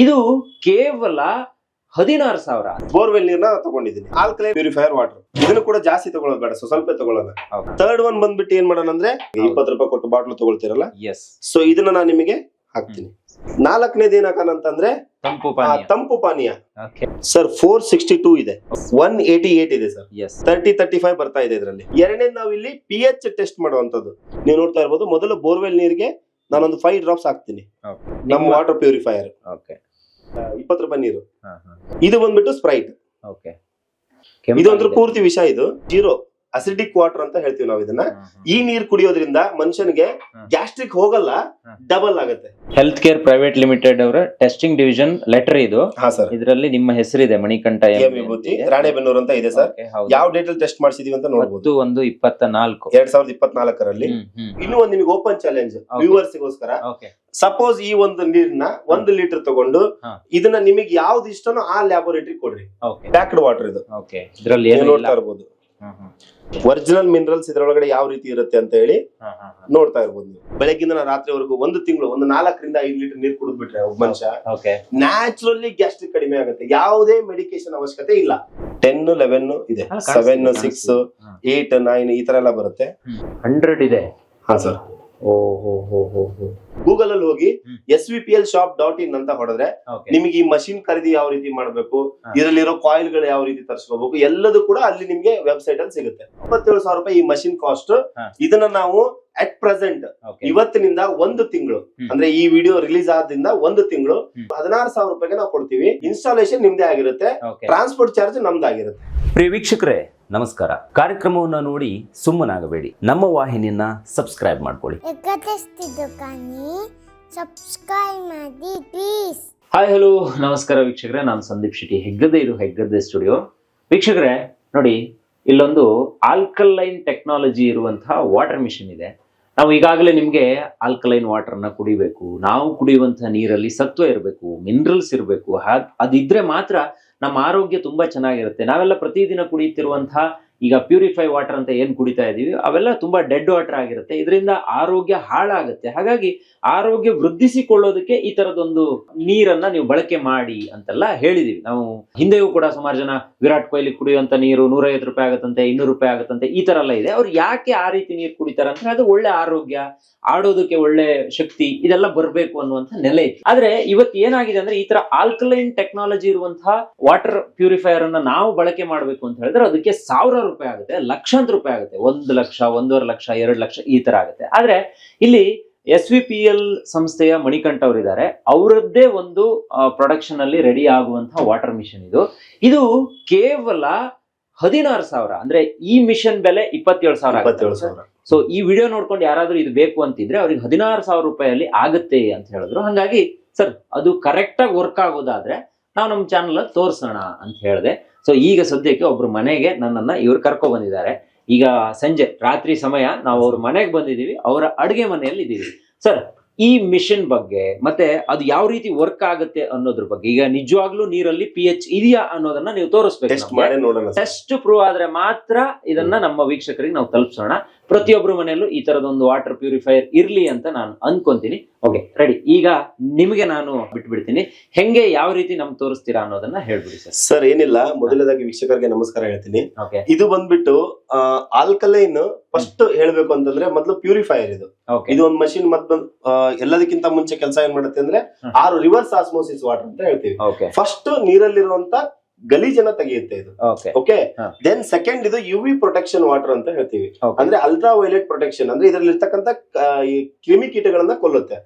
ಇದು ಕೇವಲ ಹದಿನಾರು ಸಾವಿರ. ಬೋರ್ವೆಲ್ ನೀರ್ನ ತಗೊಂಡಿದ್ದೀನಿ ಆಲ್ಕಲೈನ್ ಪ್ಯೂರಿಫೈರ್ ವಾಟರ್ ಇದನ್ನು ಕೂಡ ಜಾಸ್ತಿ ತಗೊಳ್ಳೋದು ಬೇಡ ಸೊ ಸ್ವಲ್ಪ ತಗೊಳ್ಳೋಣ ತರ್ಡ್ ಥರ್ಡ್ ಒನ್ ಬಂದ್ಬಿಟ್ಟು ಏನ್ ಮಾಡೋಣ ಅಂದ್ರೆ ಇಪ್ಪತ್ತು ರೂಪಾಯಿ ಕೊಟ್ಟು ಬಾಟ್ಲು ತಗೊಳ್ತೀರಲ್ಲ? ಎಸ್ ಸೊ ಇದನ್ನ ನಾನು ನಿಮಗೆ ಹಾಕ್ತೀನಿ. ನಾಲ್ಕನೇದು ಏನ್ ಹಾಕೋಣ ಅಂತಂದ್ರೆ ತಂಪು ತಂಪು ಪಾನೀಯ. ಸರ್ ಫೋರ್ ಸಿಕ್ಸ್ಟಿ ಟೂ ಇದೆ. ಒನ್ ಏಟಿ ಏಟ್ ಇದೆ sir yes thirty thirty five ಬರ್ತಾ ಇದೆ ಇದರಲ್ಲಿ. ಎರಡನೇದ್ ನಾವು ಇಲ್ಲಿ ಪಿ ಎಚ್ ಟೆಸ್ಟ್ ಮಾಡುವಂತದ್ದು ನೀವು ನೋಡ್ತಾ ಇರ್ಬೋದು ಮೊದಲು ಬೋರ್ವೆಲ್ ನೀರಿಗೆ ನಾನೊಂದು ಫೈವ್ ಡ್ರಾಪ್ಸ್ ಹಾಕ್ತೀನಿ. ನಮ್ಮ ವಾಟರ್ ಪ್ಯೂರಿಫೈಯರ್ ಇಪ್ಪತ್ತು ರೂಪಾಯಿ ನೀರು. ಇದು ಬಂದ್ಬಿಟ್ಟು ಸ್ಪ್ರೈಟ್ ಓಕೆ ಇದು ಅಂದ್ರೆ ಪೂರ್ತಿ ವಿಷ ಇದು. ಜೀರೋ ಅಸಿಡಿಕ್ ವಾಟರ್ ಅಂತ ಹೇಳ್ತೀವಿ ನಾವು ಇದನ್ನ. ಈ ನೀರ್ ಕುಡಿಯೋದ್ರಿಂದ ಮನುಷ್ಯನಿಗೆ ಗ್ಯಾಸ್ಟ್ರಿಕ್ ಹೋಗಲ್ಲ ಡಬಲ್ ಆಗುತ್ತೆ. ಹೆಲ್ತ್ ಕೇರ್ ಪ್ರೈವೇಟ್ ಲಿಮಿಟೆಡ್ ಅವರ ಟೆಸ್ಟಿಂಗ್ ಡಿವಿಷನ್ ಲೆಟರ್ ಇದು. ಹಾ ಸರ್ ಇದರಲ್ಲಿ ನಿಮ್ಮ ಹೆಸರಿದೆ ಮಣಿಕಂಠ ಎಂ ಎಂ ವಿಭೂತಿ ರಾಣೆಬೆನ್ನೂರ್ ಅಂತ ಇದೆ ಸರ್. ಯಾವ ಡೇಟ್ ಅಲ್ಲಿ ಟೆಸ್ಟ್ ಮಾಡಿಸಿದೀವಿ ಅಂತ ನೋಡಬಹುದು ಒಂದು ಇಪ್ಪತ್ತ ನಾಲ್ಕು ಎರಡ್ ಸಾವಿರದ ಇಪ್ಪತ್ನಾಲ್ಕರಲ್ಲಿ. ಇನ್ನು ಒಂದು ನಿಮಗೆ ಓಪನ್ ಚಾಲೆಂಜ್ ವ್ಯೂವರ್ಸ್ ವ್ಯೂವರ್ಸ್ಗೋಸ್ಕರ ಸಪೋಸ್ ಈ ಒಂದು ನೀರನ್ನ ಒಂದು ಲೀಟರ್ ತಗೊಂಡು ಇದನ್ನ ನಿಮಗೆ ಯಾವ್ದು ಇಷ್ಟನೋ ಆ ಲ್ಯಾಬೋರೇಟರಿ ಕೊಡ್ರಿ. ಪ್ಯಾಕ್ಡ್ ವಾಟರ್ ಇದು. ನೋಡ್ತಾ ಇರ್ಬೋದು. ಹ್ಮ್, ಹ್ಮ್. ಒರಿಜಿನಲ್ ಮಿನರಲ್ಸ್ ಇದ್ರೊಳಗಡೆ ಯಾವ ರೀತಿ ಇರುತ್ತೆ ಅಂತ ಹೇಳಿ. ನೋಡ್ತಾ ಇರ್ಬೋದು ನೀವು. ಬೆಳಗಿಂದ ರಾತ್ರಿವರೆಗೂ ಒಂದು ತಿಂಗಳು ಒಂದು ನಾಲ್ಕರಿಂದ ಐದು ಲೀಟರ್ ನೀರು ಕುಡಿದ್ಬಿಟ್ರೆ ಒಬ್ಬ ಮನುಷ್ಯ. ನ್ಯಾಚುರಲಿ ಗ್ಯಾಸ್ಟ್ರಿಕ್ ಕಡಿಮೆ ಆಗುತ್ತೆ. ಯಾವುದೇ ಮೆಡಿಕೇಶನ್ ಅವಶ್ಯಕತೆ ಇಲ್ಲ. ಟೆನ್ ಲೆವೆನ್ ಇದೆ. Seven six. ಏಟ್ ನೈನ್ ಈ ತರ ಎಲ್ಲ ಬರುತ್ತೆ. ಹಂಡ್ರೆಡ್ ಇದೆ. ಹಾ ಸರ್. ಗೂಗಲ್ ಅಲ್ಲಿ ಹೋಗಿ. S V P L shop dot in ಅಂತ ಹೊಡೆದ್ರೆ ನಿಮ್ಗೆ ಈ ಮಷಿನ್ ಖರೀದಿ ಯಾವ ರೀತಿ ಮಾಡಬೇಕು. ಇದರಲ್ಲಿರೋ ಕಾಯಿಲ್ಗಳು ಯಾವ ರೀತಿ ತರಿಸ್ಕೋಬೇಕು ಎಲ್ಲದೂ ಕೂಡ ಅಲ್ಲಿ ನಿಮ್ಗೆ ವೆಬ್ಸೈಟ್ ಅಲ್ಲಿ ಸಿಗುತ್ತೆ. ಇಪ್ಪತ್ತೇಳು ಸಾವಿರ ರೂಪಾಯಿ ಈ ಮಷಿನ್ ಕಾಸ್ಟ್ ಇದನ್ನ ನಾವು ಅಟ್ ಪ್ರೆಸೆಂಟ್ ಇವತ್ತಿನಿಂದ ಒಂದು ತಿಂಗಳು ಅಂದ್ರೆ ಈ ವಿಡಿಯೋ ರಿಲೀಸ್ ಆದ್ರಿಂದ ಒಂದು ತಿಂಗಳು. ಹದಿನಾರು ಸಾವಿರ ರೂಪಾಯಿಗೆ ನಾವು ಕೊಡ್ತೀವಿ. ಇನ್ಸ್ಟಾಲೇಷನ್ ನಿಮ್ದೇ ಆಗಿರುತ್ತೆ. Transport charge ನಮ್ದಾಗಿರುತ್ತೆ. ಪ್ರಿಯ ವೀಕ್ಷಕರೇ ನಮಸ್ಕಾರ. ಕಾರ್ಯಕ್ರಮವನ್ನು ನೋಡಿ ಸುಮ್ಮನಾಗಬೇಡಿ. ನಮ್ಮ ವಾಹಿನಿಯನ್ನ ಸಬ್ಸ್ಕ್ರೈಬ್ ಮಾಡ್ಕೊಳ್ಳಿ. ಸಬ್ಸ್ಕ್ರೈಬ್ ಮಾಡಿ ಪ್ಲೀಸ್ ಹಾಯ್ ಹಲೋ ನಮಸ್ಕಾರ ವೀಕ್ಷಕರೇ. ನಾನು ಸಂದೀಪ್ ಶೆಟ್ಟಿ ಹೆಗ್ಗದ್ದೆ ಇದು ಹೆಗ್ಗದ್ದೆ ಸ್ಟುಡಿಯೋ ವೀಕ್ಷಕರೇ ನೋಡಿ ಇಲ್ಲೊಂದು ಆಲ್ಕಲೈನ್ ಟೆಕ್ನಾಲಜಿ ಇರುವಂತಹ ವಾಟರ್ ಮಿಷನ್ ಇದೆ. ನಾವು ಈಗಾಗಲೇ ನಿಮಗೆ ಆಲ್ಕಲೈನ್ ವಾಟರ್ ವಾಟರ್ನ ಕುಡಿಬೇಕು. ನಾವು ಕುಡಿಯುವಂತಹ ನೀರಲ್ಲಿ ಸತ್ವ ಇರಬೇಕು ಮಿನರಲ್ಸ್ ಇರಬೇಕು. ಅದಿದ್ರೆ ಮಾತ್ರ ನಮ್ಮ ಆರೋಗ್ಯ ತುಂಬಾ ಚೆನ್ನಾಗಿರುತ್ತೆ. ನಾವೆಲ್ಲ ಪ್ರತಿದಿನ ಕುಡಿಯುತ್ತಿರುವಂತಹ ಈಗ ಪ್ಯೂರಿಫೈ ವಾಟರ್ ಅಂತ ಏನ್ ಕುಡಿತಾ ಇದ್ದೀವಿ ಅವೆಲ್ಲ ತುಂಬಾ ಡೆಡ್ ವಾಟರ್ ಆಗಿರುತ್ತೆ. ಇದರಿಂದ ಆರೋಗ್ಯ ಹಾಳಾಗುತ್ತೆ. ಹಾಗಾಗಿ ಆರೋಗ್ಯ ವೃದ್ಧಿಸಿಕೊಳ್ಳೋದಕ್ಕೆ ಈ ತರದೊಂದು ನೀರನ್ನ ನೀವು ಬಳಕೆ ಮಾಡಿ ಅಂತೆಲ್ಲ ಹೇಳಿದೀವಿ. ನಾವು ಹಿಂದೆಯೂ ಕೂಡ ಸುಮಾರು ಜನ ವಿರಾಟ್ ಕೊಹ್ಲಿ ಕುಡಿಯುವಂತ ನೀರು ನೂರೈವತ್ತು ರೂಪಾಯಿ ಆಗುತ್ತಂತೆ, ಇನ್ನೂರು ರೂಪಾಯಿ ಆಗುತ್ತಂತೆ, ಈ ತರ ಎಲ್ಲ ಇದೆ. ಅವ್ರು ಯಾಕೆ ಆ ರೀತಿ ನೀರು ಕುಡಿತಾರೆ ಅಂದ್ರೆ ಅದು ಒಳ್ಳೆ ಆರೋಗ್ಯ, ಆಡೋದಕ್ಕೆ ಒಳ್ಳೆ ಶಕ್ತಿ, ಇದೆಲ್ಲ ಬರಬೇಕು ಅನ್ನುವಂಥ ನೆಲೆ ಇತ್ತು ಆದ್ರೆ ಇವತ್ತು ಏನಾಗಿದೆ ಅಂದ್ರೆ ಈ ತರ ಆಲ್ಕಲೈನ್ ಟೆಕ್ನಾಲಜಿ ಇರುವಂತಹ ವಾಟರ್ ಪ್ಯೂರಿಫೈಯರ್ ಅನ್ನ ನಾವು ಬಳಕೆ ಮಾಡಬೇಕು ಅಂತ ಹೇಳಿದ್ರೆ ಅದಕ್ಕೆ ಸಾವಿರ ರೂಪಾಯಿ ಆಗುತ್ತೆ ಲಕ್ಷಾಂತರ ರೂಪಾಯಿ ಆಗುತ್ತೆ. ಒಂದು ಲಕ್ಷ ಒಂದೂವರೆ ಲಕ್ಷ ಎರಡು ಲಕ್ಷ ಈ ತರ ಆಗುತ್ತೆ. ಆದ್ರೆ ಇಲ್ಲಿ ಎಸ್ ವಿ ಪಿ ಎಲ್ ಸಂಸ್ಥೆಯ ಮಣಿಕಂಠ ಅವರಿದ್ದಾರೆ. ಅವರದ್ದೇ ಒಂದು ಪ್ರೊಡಕ್ಷನ್ ಅಲ್ಲಿ ರೆಡಿ ಆಗುವಂತಹ ವಾಟರ್ ಮಿಷನ್ ಇದು. ಇದು ಕೇವಲ ಹದಿನಾರು ಸಾವಿರ. ಅಂದ್ರೆ ಈ ಮಿಷನ್ ಬೆಲೆ ಇಪ್ಪತ್ತೇಳು ಸಾವಿರ ಇಪ್ಪತ್ತೇಳು ಸಾವಿರ. ಸೊ ಈ ವಿಡಿಯೋ ನೋಡ್ಕೊಂಡು ಯಾರಾದ್ರೂ ಇದು ಬೇಕು ಅಂತಿದ್ರೆ ಅವ್ರಿಗೆ ಹದಿನಾರು ಸಾವಿರ ರೂಪಾಯಲ್ಲಿ ಆಗುತ್ತೆ ಅಂತ ಹೇಳಿದ್ರು. ಹಾಗಾಗಿ ಸರ್ ಅದು ಕರೆಕ್ಟ್ ಆಗಿ ವರ್ಕ್ ಆಗೋದಾದ್ರೆ ನಾವು ನಮ್ಮ ಚಾನಲ್ ಅಲ್ಲಿ ತೋರಿಸೋಣ ಅಂತ ಹೇಳಿದೆ. ಸೊ ಈಗ ಸದ್ಯಕ್ಕೆ ಒಬ್ರು ಮನೆಗೆ ನನ್ನನ್ನ ಇವ್ರು ಕರ್ಕೊ ಬಂದಿದ್ದಾರೆ. ಈಗ ಸಂಜೆ ರಾತ್ರಿ ಸಮಯ ನಾವು ಅವ್ರ ಮನೆಗೆ ಬಂದಿದ್ದೀವಿ ಅವರ ಅಡುಗೆ ಮನೆಯಲ್ಲಿ ಇದ್ದೀವಿ. ಸರ್ ಈ ಮಿಷನ್ ಬಗ್ಗೆ ಮತ್ತೆ ಅದು ಯಾವ ರೀತಿ ವರ್ಕ್ ಆಗುತ್ತೆ ಅನ್ನೋದ್ರ ಬಗ್ಗೆ ಈಗ ನಿಜವಾಗ್ಲೂ ನೀರಲ್ಲಿ ಪಿ ಎಚ್ ಇದೆಯಾ ಅನ್ನೋದನ್ನ ನೀವು ತೋರಿಸ್ಬೇಕು. ಟೆಸ್ಟ್ ಪ್ರೂವ್ ಆದ್ರೆ ಮಾತ್ರ ಇದನ್ನ ನಮ್ಮ ವೀಕ್ಷಕರಿಗೆ ನಾವು ತಲುಪಿಸೋಣ. ಪ್ರತಿಯೊಬ್ಬರ ಮನೆಯಲ್ಲೂ ಈ ತರದೊಂದು ವಾಟರ್ ಪ್ಯೂರಿಫೈಯರ್ ಇರ್ಲಿ ಅಂತ ನಾನು ಅನ್ಕೊಂತೀನಿ. ಓಕೆ ರೆಡಿ ಈಗ ನಿಮಗೆ ನಾನು ಬಿಟ್ಬಿಡ್ತೀನಿ. ಹೆಂಗೆ ಯಾವ ರೀತಿ ನಮ್ಗೆ ತೋರಿಸ್ತೀರಾ ಅನ್ನೋದನ್ನ ಹೇಳ್ಬಿಡಿ ಸರ್. ಸರ್ ಏನಿಲ್ಲ. ಮೊದಲನೇದಾಗಿ ವೀಕ್ಷಕರಿಗೆ ನಮಸ್ಕಾರ ಹೇಳ್ತೀನಿ. ಇದು ಬಂದ್ಬಿಟ್ಟು ಆಲ್ಕಲೈನ್ ಫಸ್ಟ್ ಹೇಳ್ಬೇಕು ಅಂತಂದ್ರೆ ಮೊದಲು ಪ್ಯೂರಿಫೈಯರ್ ಇದು. ಇದು ಒಂದು ಮಷಿನ್ ಮತ್ತೆ ಎಲ್ಲದಕ್ಕಿಂತ ಮುಂಚೆ ಕೆಲಸ ಏನ್ ಮಾಡುತ್ತೆ ಅಂದ್ರೆ. ಆರು ರಿವರ್ಸ್ ಆಸ್ಮೋಸಿಸ್ ವಾಟರ್ ಅಂತ ಹೇಳ್ತೀವಿ. ಫಸ್ಟ್ ನೀರಲ್ಲಿರುವಂತ ಗಲೀಜನ್ನ ತೆಗೆಯುತ್ತೆ ಇದು. ಓಕೆ ದೆನ್ ಸೆಕೆಂಡ್ ಇದು ಯು ವಿ ಪ್ರೊಟೆಕ್ಷನ್ ವಾಟರ್ ಅಂತ ಹೇಳ್ತೀವಿ. ಅಂದ್ರೆ ಅಲ್ಟ್ರಾ ವೈಲೆಟ್ ಪ್ರೊಟೆಕ್ಷನ್ ಅಂದ್ರೆ ಇದರಲ್ಲಿ ಇರ್ತಕ್ಕಂಥ ಈ ಕ್ರಿಮಿಕೀಟಗಳನ್ನ ಕೊಲ್ಲುತ್ತೆ.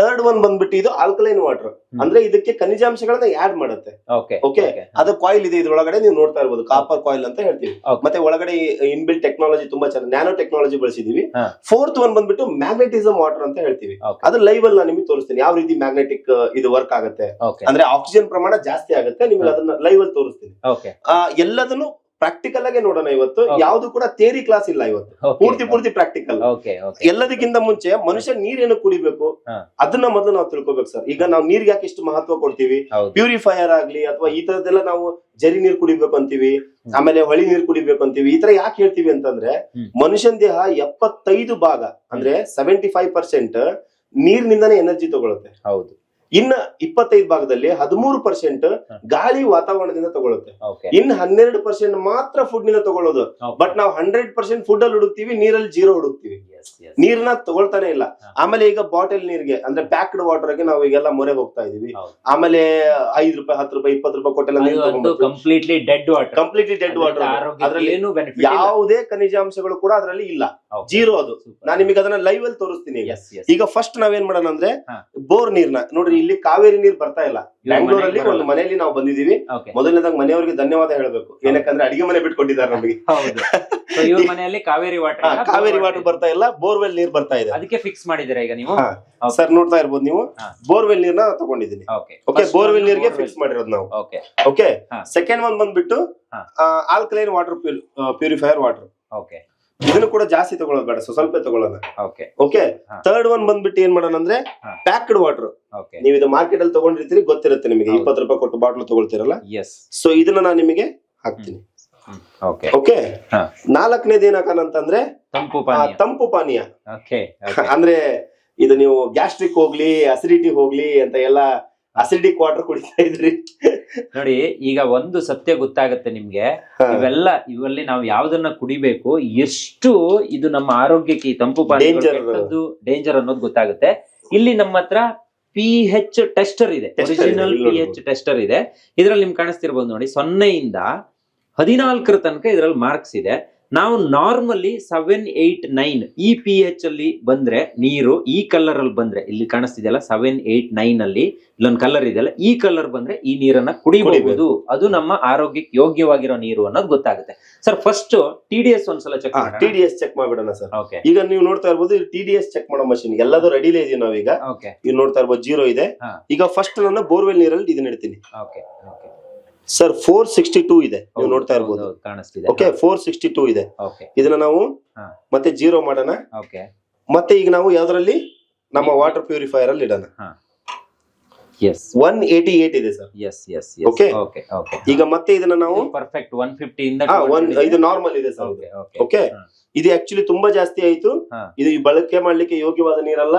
ಥರ್ಡ್ ಒನ್ ಬಂದ್ಬಿಟ್ಟು ಇದು ಆಲ್ಕಲೈನ್ ವಾಟರ್ ಅಂದ್ರೆ ಇದಕ್ಕೆ ಖನಿಜಾಂಶಗಳನ್ನ ಆಡ್ ಮಾಡುತ್ತೆ. ಓಕೆ. ಅದು ಕಾಯಿಲ್ ಇದೆ ಇದ್ರೊಳಗಡೆ ನೀವು ನೋಡ್ತಾ ಇರ್ಬೋದು. ಕಾಪರ್ ಕಾಯಿಲ್ ಅಂತ ಹೇಳ್ತೀವಿ. ಮತ್ತೆ ಒಳಗಡೆ ಇನ್ಬಿಲ್ ಟೆಕ್ನಾಲಜಿ ತುಂಬಾ ಚೆನ್ನಾಗಿ ನ್ಯಾನೋ ಟೆಕ್ನಾಲಜಿ ಬಳಸಿದೀವಿ. ಫೋರ್ತ್ ಒನ್ ಬಂದ್ಬಿಟ್ಟು ಮ್ಯಾಗ್ನೆಟಿಸಮ್ ವಾಟರ್ ಅಂತ ಹೇಳ್ತೀವಿ. ಅದು ಲೈವ್ ಅಲ್ಲಿ ನಾನು ನಿಮಗೆ ತೋರಿಸ್ತೀನಿ. ಯಾವ ರೀತಿ ಮ್ಯಾಗ್ನೆಟಿಕ್ ಇದು ವರ್ಕ್ ಆಗುತ್ತೆ. ಅಂದ್ರೆ ಆಕ್ಸಿಜನ್ ಪ್ರಮಾಣ ಜಾಸ್ತಿ ಆಗುತ್ತೆ. ನಿಮ್ಗೆ ಅದನ್ನ ಲೈವ್ ಅಲ್ಲಿ ತೋರಿಸ್ತೀನಿ. ಎಲ್ಲದನ್ನು ಪ್ರಾಕ್ಟಿಕಲ್ ಆಗಿ ನೋಡೋಣ ಇವತ್ತು. ಯಾವ್ದು ಕೂಡ ಥಿಯರಿ ಕ್ಲಾಸ್ ಇಲ್ಲ ಇವತ್ತು. ಪೂರ್ತಿ ಪೂರ್ತಿ ಪ್ರಾಕ್ಟಿಕಲ್ ಎಲ್ಲದಕ್ಕಿಂತ ಮುಂಚೆ ಮನುಷ್ಯ ನೀರೇನು ಕುಡಿಬೇಕು? ಅದನ್ನ ಮೊದಲು ನಾವು ತಿಳ್ಕೊಬೇಕು ಸರ್. ಈಗ ನಾವು ನೀರ್ಗೆ ಯಾಕೆ ಇಷ್ಟು ಮಹತ್ವ ಕೊಡ್ತೀವಿ? ಪ್ಯೂರಿಫೈಯರ್ ಆಗ್ಲಿ ಅಥವಾ ಈ ತರದೆಲ್ಲ ನಾವು ಜರಿ ನೀರ್ ಕುಡಿಬೇಕು ಅಂತೀವಿ ಆಮೇಲೆ ಹೊಳಿ ನೀರ್ ಕುಡಿಬೇಕು ಅಂತೀವಿ ಈ ತರ ಯಾಕೆ ಹೇಳ್ತೀವಿ ಅಂತಂದ್ರೆ. ಮನುಷ್ಯನ ದೇಹ ಎಪ್ಪತ್ತೈದು ಭಾಗ ಅಂದ್ರೆ ಸೆವೆಂಟಿ ಫೈವ್ ಪರ್ಸೆಂಟ್ ನೀರಿನಿಂದಾನೇ ಎನರ್ಜಿ ತಗೊಳುತ್ತೆ. ಹೌದು. ಇನ್ನ ಇಪ್ಪತ್ತೈದು ಭಾಗದಲ್ಲಿ ಹದಿಮೂರು ಪರ್ಸೆಂಟ್ ಗಾಳಿ ವಾತಾವರಣದಿಂದ ತಗೊಳುತ್ತೆ ಇನ್ ಹನ್ನೆರಡು ಪರ್ಸೆಂಟ್ ಮಾತ್ರ ಫುಡ್ನಿಂದ ತಗೊಳ್ಳೋದು. ಬಟ್ ನಾವು ಹಂಡ್ರೆಡ್ ಪರ್ಸೆಂಟ್ ಫುಡ್ ಅಲ್ಲಿ ಹುಡುಕ್ತಿವಿ ನೀರಲ್ಲಿ ಜೀರೋ ಹುಡುಕ್ತಿವಿ. ನೀರ್ನ ತಗೊಳ್ತಾನೆ ಇಲ್ಲ. ಆಮೇಲೆ ಈಗ ಬಾಟಲ್ ನೀರ್ಗೆ ಅಂದ್ರೆ ಪ್ಯಾಕ್ಡ್ ವಾಟರ್ಗೆ ನಾವು ಈಗೆಲ್ಲ ಮೊರೆ ಹೋಗ್ತಾ ಇದೀವಿ. ಆಮೇಲೆ ಐದ್ ರೂಪಾಯಿ ಹತ್ತು ರೂಪಾಯಿ ಇಪ್ಪತ್ತು ರೂಪಾಯಿ ಕೊಟ್ಟೆಲ್ಲ completely dead water completely dead water ಅದ್ರಲ್ಲಿ ಏನು ಯಾವುದೇ ಖನಿಜಾಂಶಗಳು ಕೂಡ ಅದರಲ್ಲಿ ಇಲ್ಲ. ಜೀರೋ ಅದು. ನಾನು ನಿಮಗೆ ಅದನ್ನ ಲೈವ್ ಅಲ್ಲಿ ತೋರಿಸ್ತೀನಿ ಈಗ. ಫಸ್ಟ್ ನಾವೇನ್ ಮಾಡೋಣ ಅಂದ್ರೆ. ಬೋರ್ ನೀರ್ನ ನೋಡ್ರಿ ಇಲ್ಲಿ ಕಾವೇರಿ ನೀರ್ ಬರ್ತಾ ಇಲ್ಲ. ಬೆಂಗಳೂರಲ್ಲಿ ಬ್ಯಾಂಗ್ಳೂರಲ್ಲಿ ಒಂದು ಮನೆಯಲ್ಲಿ ನಾವು ಬಂದಿದೀವಿ ಮೊದಲನೇದಾಗ ಮನೆಯವರಿಗೆ ಧನ್ಯವಾದ ಹೇಳ್ಬೇಕು. ಏನಕ್ಕಂದ್ರೆ ಅಡಿಗೆ ಮನೆ ಬಿಟ್ಕೊಟ್ಟಿದ್ದಾರೆ ನಮಗೆ. ಇವ್ರ ಮನೆಯಲ್ಲಿ ಕಾವೇರಿ ವಾಟರ್ ಕಾವೇರಿ ವಾಟರ್ ಬರ್ತಾ ಇಲ್ಲ ಬೋರ್ವೆಲ್ ನೀರ್ ಬರ್ತಾ ಇದೆ. ಅದಕ್ಕೆ ಫಿಕ್ಸ್ ಮಾಡಿದ್ರೆ ಈಗ ನೀವು? ಸರ್ ನೋಡ್ತಾ ಇರ್ಬೋದು ನೀವು. ಬೋರ್ವೆಲ್ ನೀರ್ನ ತಗೊಂಡಿದ್ದೀನಿ. ಓಕೆ ಬೋರ್ವೆಲ್ ನೀರ್ಗೆ ಫಿಕ್ಸ್ ಮಾಡಿರೋದು ನಾವು. ಓಕೆ ಓಕೆ ಸೆಕೆಂಡ್ ಒನ್ ಬಂದ್ಬಿಟ್ಟು. Alkaline water purifier water okay ಇದನ್ನು ಕೂಡ ಜಾಸ್ತಿ ತಗೊಳ್ಳೋದು ಬೇಡ ಸೊ ಸ್ವಲ್ಪ ತಗೊಳ್ಳೋಣ. ಓಕೆ. ಥರ್ಡ್ ಒನ್ ಬಂದ್ಬಿಟ್ಟು ಏನ್ ಮಾಡೋಣ ಅಂದ್ರೆ. ಪ್ಯಾಕ್ಡ್ ವಾಟರ್ ಓಕೆ ನೀವು ಇದು ಮಾರ್ಕೆಟ್ ಅಲ್ಲಿ ತಗೊಂಡಿರ್ತೀರಿ ಗೊತ್ತಿರುತ್ತೆ ನಿಮಗೆ. ಇಪ್ಪತ್ತು ರೂಪಾಯಿ ಕೊಟ್ಟು ಬಾಟ್ಲು ತಗೊಳ್ತಿರಲ್ಲ? ಸೊ ಇದನ್ನ ನಾನು ನಿಮಗೆ ಹಾಕ್ತೀನಿ. ಓಕೆ. ನಾಲ್ಕನೇದು ಏನ್ ಅಂತಂದ್ರೆ ತಂಪು ತಂಪು ಪಾನೀಯ. ಓಕೆ ಅಂದ್ರೆ ಇದು ನೀವು ಗ್ಯಾಸ್ಟ್ರಿಕ್ ಹೋಗ್ಲಿ ಅಸಿಡಿಟಿ ಹೋಗ್ಲಿ ಅಂತ ಎಲ್ಲ ಅಸಿಡಿಕ್ ವಾಟರ್ ಕುಡಿತಾ ಇದ್ರಿ. ನೋಡಿ ಈಗ ಒಂದು ಸತ್ಯ ಗೊತ್ತಾಗುತ್ತೆ ನಿಮ್ಗೆ. ಇವೆಲ್ಲ ಇವಲ್ಲಿ ನಾವು ಯಾವ್ದನ್ನ ಕುಡಿಬೇಕು ಎಷ್ಟು ಇದು ನಮ್ಮ ಆರೋಗ್ಯಕ್ಕೆ ಈ ತಂಪು ಪಾನೀಯದ್ದು ಡೇಂಜರ್ ಅನ್ನೋದು ಗೊತ್ತಾಗುತ್ತೆ. ಇಲ್ಲಿ ನಮ್ಮ ಹತ್ರ ಪಿ ಹೆಚ್ ಟೆಸ್ಟರ್ ಇದೆ. ಒರಿಜಿನಲ್ ಪಿ ಹೆಚ್ ಟೆಸ್ಟರ್ ಇದೆ. ಇದ್ರಲ್ಲಿ ನಿಮ್ಗೆ ಕಾಣಿಸ್ತಿರ್ಬೋದು ನೋಡಿ ಸೊನ್ನೆಯಿಂದ ಹದಿನಾಲ್ಕರ ತನಕ ಇದರಲ್ಲಿ ಮಾರ್ಕ್ಸ್ ಇದೆ. ನಾವು ನಾರ್ಮಲಿ ಸೆವೆನ್ ಏಯ್ಟ್ ನೈನ್ ಈ ಪಿ ಎಚ್ ಅಲ್ಲಿ ಬಂದ್ರೆ ನೀರು ಈ ಕಲರ್ ಅಲ್ಲಿ ಬಂದ್ರೆ ಇಲ್ಲಿ ಕಾಣಿಸ್ತಿದೆಯಲ್ಲ ಸೆವೆನ್ ಏಟ್ ನೈನ್ ಅಲ್ಲಿ ಇಲ್ಲೊಂದು ಕಲರ್ ಇದೆಯಲ್ಲ ಈ ಕಲರ್ ಬಂದ್ರೆ ಈ ನೀರನ್ನ ಕುಡಿಬಹುದು. ಅದು ನಮ್ಮ ಆರೋಗ್ಯಕ್ಕೆ ಯೋಗ್ಯವಾಗಿರೋ ನೀರು ಅನ್ನೋದು ಗೊತ್ತಾಗುತ್ತೆ. Sir first T D S ಒಂದ್ಸಲ check T D S check ಮಾಡ್ಬಿಡೋಣ sir okay ಈಗ ನೀವು ನೋಡ್ತಾ ಇರ್ಬೋದು ಟಿ ಡಿ ಎಸ್ ಚೆಕ್ ಮಾಡೋ ಮಷಿನ್ ಎಲ್ಲದೂ ರೆಡಿಲೇ ಇದೀವಿ ನಾವೀಗ. ಓಕೆ ಈಗ ನೋಡ್ತಾ ಇರ್ಬೋದು ಜೀರೋ ಇದೆ. ಈಗ ಫಸ್ಟ್ ನಾನು ಬೋರ್ವೆಲ್ ನೀರಲ್ಲಿ ಇದನ್ನ ಇಡ್ತೀನಿ. Okay okay sir four sixty two ಇದೆ. ನೀವು ನೋಡ್ತಾ ಇರ್ಬೋದು. ಕಾಣಿಸ್ತಿದೆ. ಓಕೆ ಫೋರ್ ಸಿಕ್ಸ್ಟಿ ಟೂ ಇದೆ. ಓಕೆ ಇದನ್ನ ನಾವು ಮತ್ತೆ ಜೀರೋ ಮಾಡೋಣ. ಓಕೆ ಮತ್ತೆ ಈಗ ನಾವು ಯಾವ್ದ್ರಲ್ಲಿ? ನಮ್ಮ ವಾಟರ್ ಪ್ಯೂರಿಫೈಯರ್ ಅಲ್ಲಿ ಇಡೋಣ. ಎಸ್ ಒನ್ ಏಟಿ ಏಟ್ ಇದೆ sir. Yes yes. Okay okay ಈಗ ಮತ್ತೆ ಇದನ್ನ ನಾವು ಪರ್ಫೆಕ್ಟ್ ಒನ್ ಫಿಫ್ಟಿ ಇಂದ ಹಾ, ಒನ್ ಇದು ನಾರ್ಮಲ್ ಇದೆ ಸರ್. ಓಕೆ ಇದು ಆಕ್ಚುಲಿ ತುಂಬಾ ಜಾಸ್ತಿ ಆಯ್ತು. ಇದು ಬಳಕೆ ಮಾಡ್ಲಿಕ್ಕೆ ಯೋಗ್ಯವಾದ ನೀರಲ್ಲ.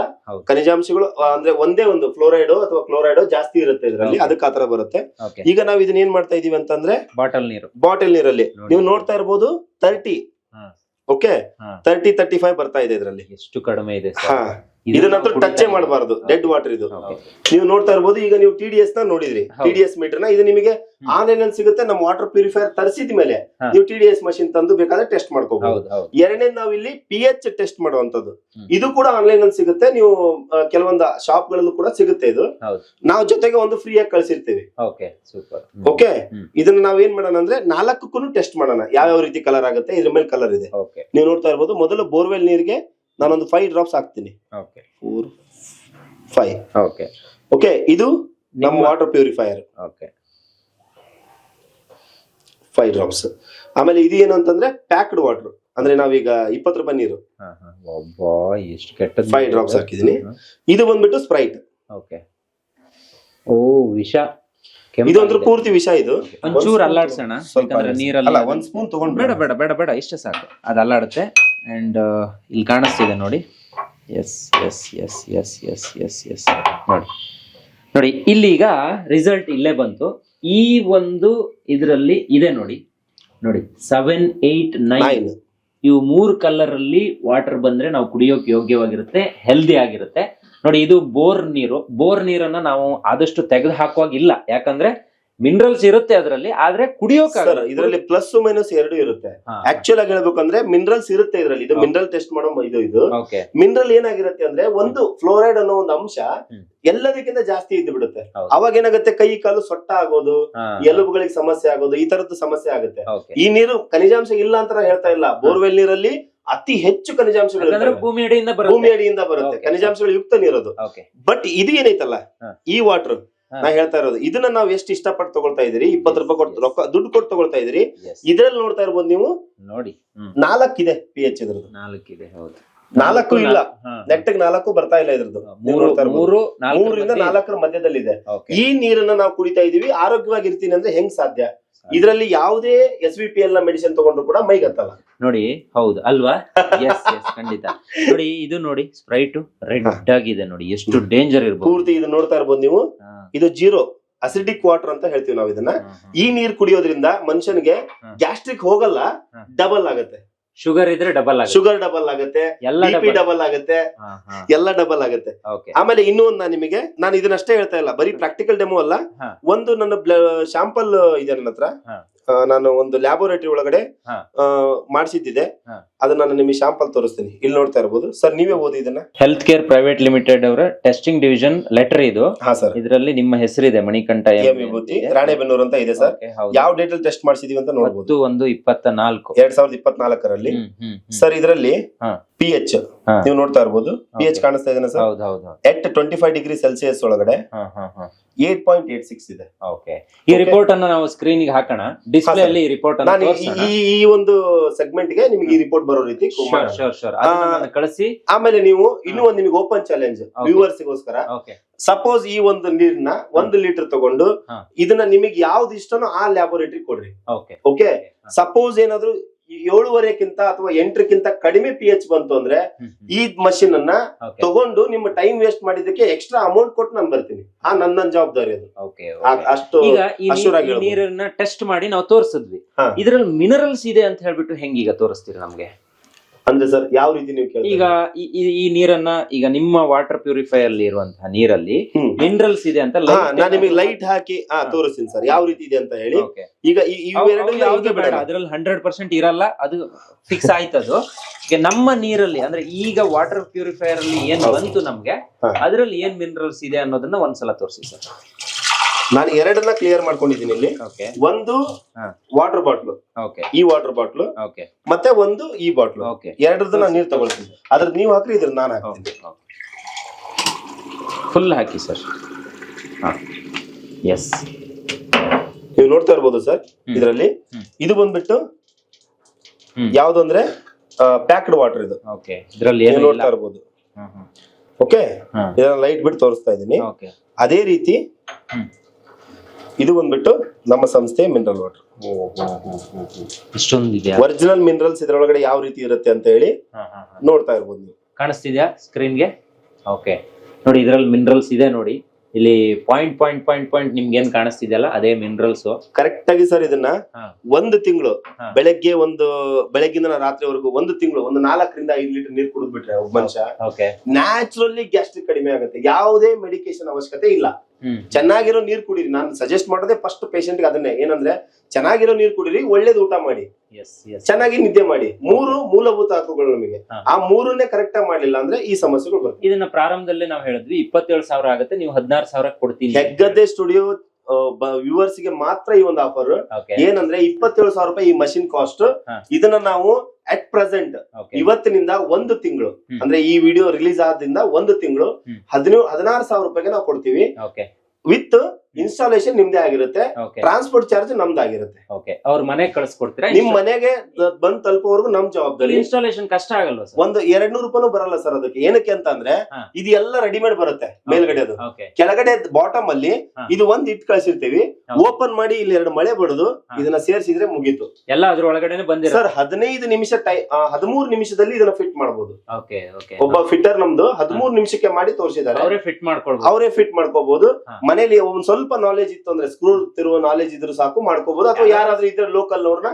ಖನಿಜಾಂಶಗಳು ಅಂದ್ರೆ ಒಂದೇ ಒಂದು ಫ್ಲೋರೈಡ್ ಅಥವಾ ಕ್ಲೋರೈಡ್ ಜಾಸ್ತಿ ಇರುತ್ತೆ ಇದರಲ್ಲಿ. ಅದಕ್ಕೆ ಆತರ ಬರುತ್ತೆ. ಈಗ ನಾವು ಇದನ್ನ ಏನ್ ಮಾಡ್ತಾ ಇದೀವಿ ಅಂತಂದ್ರೆ ಬಾಟಲ್ ನೀರು. ಬಾಟಲ್ ನೀರಲ್ಲಿ. ನೀವು ನೋಡ್ತಾ ಇರ್ಬೋದು thirty okay. Thirty thirty five ಬರ್ತಾ ಇದೆ ಇದರಲ್ಲಿ. ಎಷ್ಟು ಕಡಿಮೆ ಇದೆ ಹಾ. ಇದನ್ನಂತೂ ಟಚ್ ಮಾಡಬಾರದು ಡೆಡ್ ವಾಟರ್ ಇದು. ನೀವು ನೋಡ್ತಾ ಇರ್ಬೋದು ಈಗ ನೀವು ಟಿ ಡಿ ಎಸ್ನ ನೋಡಿದ್ರಿ. ಟಿ ಡಿ ಎಸ್ ಮೀಟರ್ನ ಇದು ನಿಮಗೆ ಆನ್ಲೈನ್ ಅಲ್ಲಿ ಸಿಗುತ್ತೆ ನಮ್ಮ ವಾಟರ್ ಪ್ಯೂರಿಫೈಯರ್ ತರಿಸಿದ ಮೇಲೆ ನೀವು ಟಿ ಡಿ ಎಸ್ ಮಷಿನ್ ತಂದು ಬೇಕಾದ್ರೆ ಟೆಸ್ಟ್ ಮಾಡ್ಕೋಬಹುದು ಎರಡನೇ ನಾವು ಇಲ್ಲಿ ಪಿ ಎಚ್ ಟೆಸ್ಟ್ ಮಾಡುವಂತದ್ದು ಇದು ಕೂಡ ಆನ್ಲೈನ್ ಅಲ್ಲಿ ಸಿಗುತ್ತೆ ನೀವು ಕೆಲವೊಂದು ಶಾಪ್ ಗಳಲ್ಲೂ ಕೂಡ ಸಿಗುತ್ತೆ ಇದು. ನಾವು ಜೊತೆಗೆ ಒಂದು ಫ್ರೀ ಆಗಿ ಕಳ್ಸಿರ್ತೀವಿ ಓಕೆ ಇದನ್ನ ನಾವ್ ಏನ್ ಮಾಡೋಣ ಅಂದ್ರೆ ನಾಲ್ಕಕ್ಕೂ ಟೆಸ್ಟ್ ಮಾಡೋಣ. ಯಾವ ರೀತಿ ಕಲರ್ ಆಗುತ್ತೆ ಇದ್ರ ಮೇಲೆ ಕಲರ್ ಇದೆ. ನೀವು ನೋಡ್ತಾ ಇರ್ಬೋದು ಮೊದಲು ಬೋರ್ವೆಲ್ ನೀರಿಗೆ ನಾನೊಂದು ಫೈವ್ ಡ್ರಾಪ್ಸ್ ಹಾಕ್ತೀನಿ. Okay four five okay okay ಇದು ನಮ್ಮ water purifier okay five drops ಆಮೇಲೆ ಇದು ಏನು ಅಂತಂದ್ರೆ ಪ್ಯಾಕ್ಡ್ ವಾಟರ್ ಅಂದ್ರೆ ನಾವೀಗ ಇಪ್ಪತ್ತು ರೂಪಾಯಿ ನೀರು. ಎಷ್ಟು ಕೆಟ್ಟ ಫೈವ್ ಡ್ರಾಪ್ಸ್ ಹಾಕಿದೀನಿ. ಇದು ಬಂದ್ಬಿಟ್ಟು ಸ್ಪ್ರೈಟ್ ಓಕೆ ಓ ವಿಷ. ಕೆಂಪಾಗಿದೆ. ಇದು ಅಂದ್ರೆ ಪೂರ್ತಿ ವಿಷ ಇದು. ಒಂಚೂರು ಅಲ್ಲಾಡ್ಸೋಣ. ಸ್ವಲ್ಪ ನೀರಲ್ಲ ಒಂದ್ ಸ್ಪೂನ್ ತಗೊಂಡ್ ಬೇಡ ಬೇಡ ಬೇಡ ಬೇಡ. ಇಷ್ಟೇ ಸಾಕು. ಅದು ಅಲ್ಲಾಡುತ್ತೆ. ಅಂಡ್ ಇಲ್ಲಿ ಕಾಣಿಸ್ತಿದೆ ನೋಡಿ. Yes yes yes yes yes yes yes ನೋಡಿ. ನೋಡಿ ಇಲ್ಲಿಗ ರಿಸಲ್ಟ್ ಇಲ್ಲೇ ಬಂತು. ಈ ಒಂದು ಇದರಲ್ಲಿ ಇದೆ ನೋಡಿ. ನೋಡಿ ಸೆವೆನ್ ಏಟ್ ನೈನ್ ನೈನ್ ಇವು ಮೂರು ಕಲರ್ ಅಲ್ಲಿ ವಾಟರ್ ಬಂದ್ರೆ ನಾವು ಕುಡಿಯೋಕೆ ಯೋಗ್ಯವಾಗಿರುತ್ತೆ ಹೆಲ್ದಿ ಆಗಿರುತ್ತೆ. ನೋಡಿ ಇದು ಬೋರ್ ನೀರು. ಬೋರ್ ನೀರನ್ನ ನಾವು ಆದಷ್ಟು ತೆಗೆದು ಹಾಕುವಾಗಿಲ್ಲ ಯಾಕಂದ್ರೆ ಮಿನರಲ್ಸ್ ಇರುತ್ತೆ ಅದರಲ್ಲಿ ಆದ್ರೆ ಕುಡಿಯೋಕೆ ಸರ್ ಇದರಲ್ಲಿ ಪ್ಲಸ್ ಮೈನಸ್ ಎರಡು ಇರುತ್ತೆ. ಆಕ್ಚುಲ್ ಆಗಿ ಹೇಳ್ಬೇಕಂದ್ರೆ ಮಿನರಲ್ಸ್ ಇರುತ್ತೆ ಇದರಲ್ಲಿ. ಇದು ಮಿನರಲ್ ಟೆಸ್ಟ್ ಮಾಡೋ ಇದು ಇದು. ಮಿನರಲ್ ಏನಾಗಿರುತ್ತೆ ಅಂದ್ರೆ ಒಂದು ಫ್ಲೋರೈಡ್ ಅನ್ನೋ ಒಂದು ಅಂಶ ಎಲ್ಲದಕ್ಕಿಂತ ಜಾಸ್ತಿ ಇದ್ದು ಬಿಡುತ್ತೆ ಅವಾಗ ಏನಾಗುತ್ತೆ? ಕೈ ಕಾಲು ಸೊಟ್ಟ ಆಗೋದು ಎಲುಬುಗಳಿಗೆ ಸಮಸ್ಯೆ ಆಗೋದು ಈ ತರದ್ದು ಸಮಸ್ಯೆ ಆಗುತ್ತೆ. ಈ ನೀರು ಖನಿಜಾಂಶ ಇಲ್ಲ ಅಂತ ಹೇಳ್ತಾ ಇಲ್ಲ. ಬೋರ್ವೆಲ್ ನೀರಲ್ಲಿ ಅತಿ ಹೆಚ್ಚು ಖನಿಜಾಂಶಗಳು. ಭೂಮಿ ಅಡಿಯಿಂದ ಭೂಮಿ ಬರುತ್ತೆ. ಖನಿಜಾಂಶಗಳು ಯುಕ್ತ ನೀರದು ಬಟ್ ಇದು ಏನೈತಲ್ಲ ಈ ವಾಟರ್. ನಾ ಹೇಳ್ತಾ ಇರೋದು ಇದನ್ನ ನಾವು ಎಷ್ಟು ಇಷ್ಟಪಟ್ಟು ತಗೊಳ್ತಾ ಇದೀರಿ ಇಪ್ಪತ್ತು ರೂಪಾಯಿ ಕೊಟ್ಟು ರೊಕ್ಕ ದುಡ್ಡು ಕೊಟ್ಟು ತಗೊಳ್ತಾ ಇದೀರಿ ಇದ್ರಲ್ಲಿ ನೋಡ್ತಾ ಇರ್ಬೋದು ನೀವು? ನೋಡಿ ನಾಲ್ಕ ಇದೆ ಪಿ ಎಚ್ ಇದ್ರದ್ದು. ನಾಲ್ಕಿದೆ ಹೌದು. ನಾಲ್ಕು ಇಲ್ಲ. ನೆಟ್ಟಗ್ ನಾಲ್ಕು ಬರ್ತಾ ಇಲ್ಲ ಇದ್ರದ್ದು. ಮೂರು ಮೂರರಿಂದ ಇದೆ. ನಾಲ್ಕರ ಮಧ್ಯದಲ್ಲಿದೆ. ಈ ನೀರನ್ನ ನಾವು ಕುಡಿತಾ ಇದೀವಿ ಆರೋಗ್ಯವಾಗಿರ್ತೀನಿ ಅಂದ್ರೆ ಹೆಂಗ್ ಸಾಧ್ಯ? ಇದರಲ್ಲಿ ಯಾವುದೇ ಎಸ್ ವಿ ಪಿ ಎಲ್ನ ಮೆಡಿಸಿನ್ ತಗೊಂಡ್ರು ಕೂಡ ಮೈಗತ್ತಲ್ಲ ನೋಡಿ ಹೌದು ಅಲ್ವಾ? ಎಸ್ ಎಸ್ ಖಂಡಿತ. ನೋಡಿ ಇದು ನೋಡಿ ಸ್ಪ್ರೈಟ್ ರೆಡ್ ಆಗಿದೆ ನೋಡಿ. ಎಷ್ಟು ಡೇಂಜರ್ ಇರ್ಬೋದು. ಪೂರ್ತಿ ಇದು ನೋಡ್ತಾ ಇರ್ಬೋದು ನೀವು? ಇದು ಜೀರೋ ಅಸಿಡಿಕ್ ವಾಟರ್ ಅಂತ ಹೇಳ್ತೀವಿ ನಾವು ಇದನ್ನ. ಈ ನೀರ್ ಕುಡಿಯೋದ್ರಿಂದ ಮನುಷ್ಯನಿಗೆ ಗ್ಯಾಸ್ಟ್ರಿಕ್ ಹೋಗಲ್ಲ ಡಬಲ್ ಆಗುತ್ತೆ. ಶುಗರ್ ಇದ್ರೆ ಡಬಲ್ ಆಗುತ್ತೆ. ಶುಗರ್ ಡಬಲ್ ಆಗುತ್ತೆ ಬಿಪಿ ಡಬಲ್ ಆಗುತ್ತೆ ಎಲ್ಲ ಡಬಲ್ ಆಗುತ್ತೆ. ಆಮೇಲೆ ಇನ್ನೂ ಒಂದು ನಾನು ನಿಮಗೆ ನಾನು ಇದನ್ನಷ್ಟೇ ಹೇಳ್ತಾ ಇಲ್ಲ ಬರೀ ಪ್ರಾಕ್ಟಿಕಲ್ ಡೆಮೋ ಅಲ್ಲ ಒಂದು ನನ್ನ ಶಾಂಪಲ್ ಇದೆ ನನ್ನ ಹತ್ರ. ನಾನು ಒಂದು ಲ್ಯಾಬೋರೇಟರಿ ಒಳಗಡೆ ಹಾ. ಮಾಡಿಸಿದ್ದಿದೆ. ಹಾ. ಅದನ್ನ ನಾನು ನಿಮಗೆ ಶಾಂಪಲ್ ತೋರಿಸ್ತೀನಿ. ಇಲ್ಲಿ ನೋಡ್ತಾ ಇರ್ಬೋದು. ಸರ್ ನೀವೇ ಓದಿ ಇದನ್ನ ಹೆಲ್ತ್ ಕೇರ್ ಪ್ರೈವೇಟ್ ಲಿಮಿಟೆಡ್ ಅವರ ಟೆಸ್ಟಿಂಗ್ ಡಿವಿಷನ್ ಲೆಟರ್ ಇದು. ಹಾ ಸರ್. ಇದರಲ್ಲಿ ನಿಮ್ಮ ಹೆಸರಿದೆ ಮಣಿಕಂಠ ಎಂ ಎಂ ವಿಭೂತಿ ರಾಣೆಬೆನ್ನೂರು ಅಂತ ಇದೆ ಸರ್. ಹೌದು. ಯಾವ ಡೇಟ್ ಅಲ್ಲಿ ಟೆಸ್ಟ್ ಮಾಡಿಸಿದೀವಿ ಅಂತ ನೋಡಬಹುದು ಹತ್ತು ಒಂದು ಇಪ್ಪತ್ತ ನಾಲ್ಕು ಎರಡ್ ಸಾವಿರದ ಇಪ್ಪತ್ನಾಲ್ಕರಲ್ಲಿ. ಹ್ಮ್, ಹ್ಮ್, ಹ್ಮ್. ಸರ್ ಇದರಲ್ಲಿ ಹಾ. ಪಿ ಎಚ್ ನೀವು ನೋಡ್ತಾ ಇರ್ಬೋದು. ಪಿ ಎಚ್ ಕಾಣಿಸ್ತಾ ಇದೆ ಸರ್? ಹೌದು ಹೌದು ಹೌದು. At twenty five degree Celsius ಒಳಗಡೆ ಹಾ, ಹಾ, ಹಾ. ಏಟ್ ಪಾಯಿಂಟ್ ಏಟ್ ಸಿಕ್ಸ್ ಇದೆ. ಓಕೆ ಈ ರಿಪೋರ್ಟ್ ಅನ್ನು ನಾವು ಸ್ಕ್ರೀನ್ಗೆ ಹಾಕೋಣ. ಡಿಸ್ಪ್ಲೇ ಅಲ್ಲಿ ರಿಪೋರ್ಟ್ ಅನ್ನು ಈ- ಈ ಈ ಒಂದು ಸೆಗ್ಮೆಂಟ್ಗೆ ನಿಮಗೆ ಈ ರಿಪೋರ್ಟ್ ಬರೋ ರೀತಿ ಮಾಡೋಣ. ಶೋರ್ ಶೋರ್ ಕಳಿಸಿ. ಆಮೇಲೆ ನೀವು ಇನ್ನೂ ಒಂದು ನಿಮಗೆ ಓಪನ್ ಚಾಲೆಂಜ್ ವ್ಯೂವರ್ಸ್ ಗೋಸ್ಕರ ಓಕೆ ಸಪೋಸ್ ಈ ಒಂದು ನೀರ್ನ ಒಂದು ಲೀಟರ್ ತಗೊಂಡು ಹಾ. ಇದನ್ನ ನಿಮಗೆ ಯಾವ್ದು ಇಷ್ಟನೋ ಆ ಲ್ಯಾಬೋರೇಟರಿ ಕೊಡ್ರಿ. ಓಕೆ ಓಕೆ ಸಪೋಸ್ ಏನಾದ್ರು ಏಳುವರೆಕ್ಕಿಂತ ಅಥವಾ ಎಂಟರಕ್ಕಿಂತ ಕಡಿಮೆ ಪಿ ಎಚ್ ಬಂತು ಅಂದ್ರೆ ಈ ಮಷಿನ್ ಅನ್ನ ತಗೊಂಡು ನಿಮ್ಮ ಟೈಮ್ ವೇಸ್ಟ್ ಮಾಡಿದಕ್ಕೆ ಎಕ್ಸ್ಟ್ರಾ ಅಮೌಂಟ್ ಕೊಟ್ಟು ನಾನು ಬರ್ತೀನಿ. ಆ ನನ್ನ ಜವಾಬ್ದಾರಿ ಅದು. ಅಷ್ಟು ಈಗ. ನೀರನ್ನ ಟೆಸ್ಟ್ ಮಾಡಿ ನಾವು ತೋರಿಸಿದ್ವಿ. ಇದರಲ್ಲಿ ಇದ್ರಲ್ಲಿ ಮಿನರಲ್ಸ್ ಇದೆ ಅಂತ ಹೇಳ್ಬಿಟ್ಟು ಹೆಂಗೀಗ ತೋರಿಸ್ತೀರಿ ನಮ್ಗೆ? ಅಂದ್ರೆ ಸರ್ ಯಾವ ರೀತಿ ನೀವು ಈಗ ಈ- ನೀರನ್ನ ಈಗ ನಿಮ್ಮ ವಾಟರ್ ಪ್ಯೂರಿಫೈಯರ್ ಅಲ್ಲಿ ಇರುವಂತಹ ನೀರಲ್ಲಿ ಮಿನರಲ್ಸ್ ಇದೆ ಅಂತ ನಾನು ನಿಮಗೆ ಲೈಟ್ ಹಾಕಿ ಹಾ. ತೋರಿಸ್ತೀನಿ ಸರ್. ಯಾವ ರೀತಿ ಇದೆ ಅಂತ ಹೇಳಿ. ಈಗ ಈ- ಇವೆರಡು ಯಾವ್ದು ಬೇಡ ಅದ್ರಲ್ಲಿ ಹಂಡ್ರೆಡ್ ಪರ್ಸೆಂಟ್ ಇರಲ್ಲ ಅದು ಫಿಕ್ಸ್ ಆಯ್ತದು. ಈಗ ನಮ್ಮ ನೀರಲ್ಲಿ ಅಂದ್ರೆ ಈಗ ವಾಟರ್ ಪ್ಯೂರಿಫೈಯರ್ ಅಲ್ಲಿ ಏನ್ ಬಂತು ನಮ್ಗೆ ಹಾ. ಅದ್ರಲ್ಲಿ ಏನ್ ಮಿನರಲ್ಸ್ ಇದೆ ಅನ್ನೋದನ್ನ ಒಂದ್ಸಲ ತೋರಿಸಿ ಸರ್. ನಾನು ಎರಡನ್ನ ಕ್ಲಿಯರ್ ಮಾಡ್ಕೊಂಡಿದ್ದೀನಿ ಇಲ್ಲಿ. ಓಕೆ ಒಂದು. ವಾಟರ್ ಬಾಟ್ಲು ಓಕೆ ಈ ವಾಟರ್ ಬಾಟ್ಲು ಓಕೆ ಮತ್ತೆ ಒಂದು ಈ ಬಾಟ್ಲು ಓಕೆ ಎರಡರದ್ದು ನಾನು ನೀರು ತಗೊಳ್ತೀನಿ. ಅದ್ರ ನೀವು ಹಾಕ್ರಿ ಇದ್ರ ನಾನು ಹಾಕ್ತೀನಿ. ಫುಲ್ ಹಾಕಿ ಸರ್ ಹಾ. ಎಸ್ ನೀವು ನೋಡ್ತಾ ಇರ್ಬೋದು ಸರ್ ಇದರಲ್ಲಿ. ಇದು ಬಂದ್ಬಿಟ್ಟು. ಯಾವ್ದು ಅಂದ್ರೆ ಪ್ಯಾಕ್ಡ್ ವಾಟರ್ ಇದು. ಓಕೆ ಇದ್ರಲ್ಲಿ ಏನು ನೋಡ್ತಾ ಇರ್ಬೋದು. ಓಕೆ. ಇದನ್ನ ಲೈಟ್ ಬಿಟ್ಟು ತೋರಿಸ್ತಾ ಇದ್ದೀನಿ. ಅದೇ ರೀತಿ. ಇದು ಬಂದ್ಬಿಟ್ಟು ನಮ್ಮ ಸಂಸ್ಥೆ ಮಿನರಲ್ ವಾಟರ್ ಇಷ್ಟೊಂದು ಇದೆಯಾ ಒರಿಜಿನಲ್ ಮಿನರಲ್ಸ್ ಇದ್ರೊಳಗಡೆ ಯಾವ ರೀತಿ ಇರುತ್ತೆ ಅಂತ ಹೇಳಿ. ನೋಡ್ತಾ ಇರ್ಬೋದು ನೀವು. ಕಾಣಿಸ್ತಿದ್ಯಾ ಸ್ಕ್ರೀನ್ಗೆ ಓಕೆ ನೋಡಿ ಇದ್ರಲ್ಲಿ ಮಿನರಲ್ಸ್ ಇದೆ ನೋಡಿ. ಇಲ್ಲಿ ಪಾಯಿಂಟ್ ಪಾಯಿಂಟ್ ಪಾಯಿಂಟ್ ಪಾಯಿಂಟ್ ನಿಮ್ಗೆ ಏನ್ ಕಾಣಿಸ್ತಿದೆಯಲ್ಲ ಅದೇ ಮಿನರಲ್ಸ್ ಕರೆಕ್ಟ್ ಆಗಿ ಸರ್ ಇದನ್ನ. ಒಂದು ತಿಂಗಳು. ಬೆಳಗ್ಗೆ ಒಂದು ಬೆಳಗ್ಗಿಂದ ರಾತ್ರಿವರೆಗೂ ಒಂದು ತಿಂಗಳು ಒಂದು ನಾಲ್ಕರಿಂದ ಐದು ಲೀಟರ್ ನೀರು ಕುಡಿದ್ಬಿಟ್ರೆ ಒಬ್ಬ ಮನುಷ್ಯ ಓಕೆ ನ್ಯಾಚುರಲಿ ಗ್ಯಾಸ್ಟ್ರಿಕ್ ಕಡಿಮೆ ಆಗುತ್ತೆ. ಯಾವುದೇ ಮೆಡಿಕೇಶನ್ ಅವಶ್ಯಕತೆ ಇಲ್ಲ. ಚೆನ್ನಾಗಿರೋ ನೀರ್ ಕುಡೀರಿ. ನಾನು ಸಜೆಸ್ಟ್ ಮಾಡೋದೇ ಫಸ್ಟ್ ಪೇಷಂಟ್ ಅದನ್ನೇ. ಏನಂದ್ರೆ ಚೆನ್ನಾಗಿರೋ ನೀರ್ ಕುಡೀರಿ ಒಳ್ಳೇದು ಊಟ ಮಾಡಿ. ಚೆನ್ನಾಗಿ ನಿದ್ದೆ ಮಾಡಿ. ಮೂರು ಮೂಲಭೂತ ಹಕ್ಕುಗಳು ನಮಗೆ. ಆ ಮೂರನ್ನೇ ಕರೆಕ್ಟ್ ಆಗಿ ಮಾಡಲಿಲ್ಲ ಅಂದ್ರೆ ಈ ಸಮಸ್ಯೆಗಳು ಬರ್ತವೆ ಇದನ್ನ ಪ್ರಾರಂಭದಲ್ಲೇ ನಾವು ಹೇಳಿದ್ವಿ ಇಪ್ಪತ್ತೇಳು ಸಾವಿರ ಆಗುತ್ತೆ ನೀವು ಹದಿನಾರು ಸಾವಿರ ಕೊಡ್ತೀವಿ ಹೆಗ್ಗದ್ದೆ ಸ್ಟುಡಿಯೋ ವ್ಯೂವರ್ಸ್ಗೆ ಮಾತ್ರ ಈ ಒಂದು ಆಫರ್ ಏನಂದ್ರೆ ಇಪ್ಪತ್ತೇಳು ಸಾವಿರ ರೂಪಾಯಿ ಈ ಮಷಿನ್ ಕಾಸ್ಟ್ ಇದನ್ನ ನಾವು ಅಟ್ ಪ್ರೆಸೆಂಟ್ ಇವತ್ತಿನಿಂದ ಒಂದು ತಿಂಗಳು ಅಂದ್ರೆ ಈ ವಿಡಿಯೋ ರಿಲೀಸ್ ಆದ್ರಿಂದ ಒಂದು ತಿಂಗಳು. ಹದಿನೇಳು ಹದಿನಾರು ಸಾವಿರ ರೂಪಾಯಿಗೆ ನಾವು ಕೊಡ್ತೀವಿ. ವಿತ್ ಇನ್ಸ್ಟಾಲೇಷನ್ ನಿಮ್ದೇ ಆಗಿರುತ್ತೆ. Transport charge ನಮ್ದಾಗಿರುತ್ತೆ. ಓಕೆ ಅವ್ರ ಮನೆಗೆ ಕಳ್ಸಿಕೊಡ್ತೀರಾ? ನಿಮ್ ಮನೆಗೆ ಬಂದ್ ತಲುಪೋವರೆಗೂ ನಮ್ ಜವಾಬ್ದಾರಿ. ಇನ್ಸ್ಟಾಲೇಷನ್ ಕಷ್ಟ ಆಗಲ್ಲ ಒಂದು ಎರಡ್ ನೂರು ರೂಪಾಯಿ ಬರಲ್ಲ ಸರ್ ಅದಕ್ಕೆ. ಏನಕ್ಕೆ ಅಂತ ಅಂದ್ರೆ ಇದೆಲ್ಲ ರೆಡಿಮೇಡ್ ಬರುತ್ತೆ ಮೇಲ್ಗಡೆ ಅದು ಕೆಳಗಡೆ ಬಾಟಮ್ ಅಲ್ಲಿ ಇದು ಒಂದ್ ಇಟ್ ಕಳ್ಸಿರ್ತೀವಿ. ಓಪನ್ ಮಾಡಿ ಇಲ್ಲಿ ಎರಡು ಮಳೆ ಬಡದು ಇದನ್ನ ಸೇರಿಸಿದ್ರೆ ಮುಗೀತು. ಎಲ್ಲ ಅದ್ರ ಒಳಗಡೆ ಬಂದಿರ ಸರ್ ಹದಿನೈದು ನಿಮಿಷ ಟೈ ಹದಿಮೂರು ನಿಮಿಷದಲ್ಲಿ ಇದನ್ನ ಫಿಟ್ ಮಾಡಬಹುದು ಒಬ್ಬ ಫಿಟ್ಟರ್ ನಮ್ದು ಹದಿಮೂರು ನಿಮಿಷಕ್ಕೆ ಮಾಡಿ ತೋರಿಸಿದ್ದಾರೆ. ಅವರೇ ಫಿಟ್ ಮಾಡ್ಕೊಳ್ಬಹುದು ಅವರೇ ಫಿಟ್ ಮಾಡ್ಕೋಬಹುದು. ಮನೇಲಿ ಒಂದ್ ಸ್ವಲ್ಪ ನಾಲೆಜ್ ಇತ್ತು ಅಂದ್ರೆ ಸ್ಕ್ರೂ ತಿರುವ ನಾಲೆಜ್ ಇದ್ರೂ ಸಾಕು ಮಾಡ್ಕೋಬಹುದು ಅಥವಾ ಯಾರಾದ್ರೂ ಇದ್ರೆ ಲೋಕಲ್ ಅವ್ರನ್ನ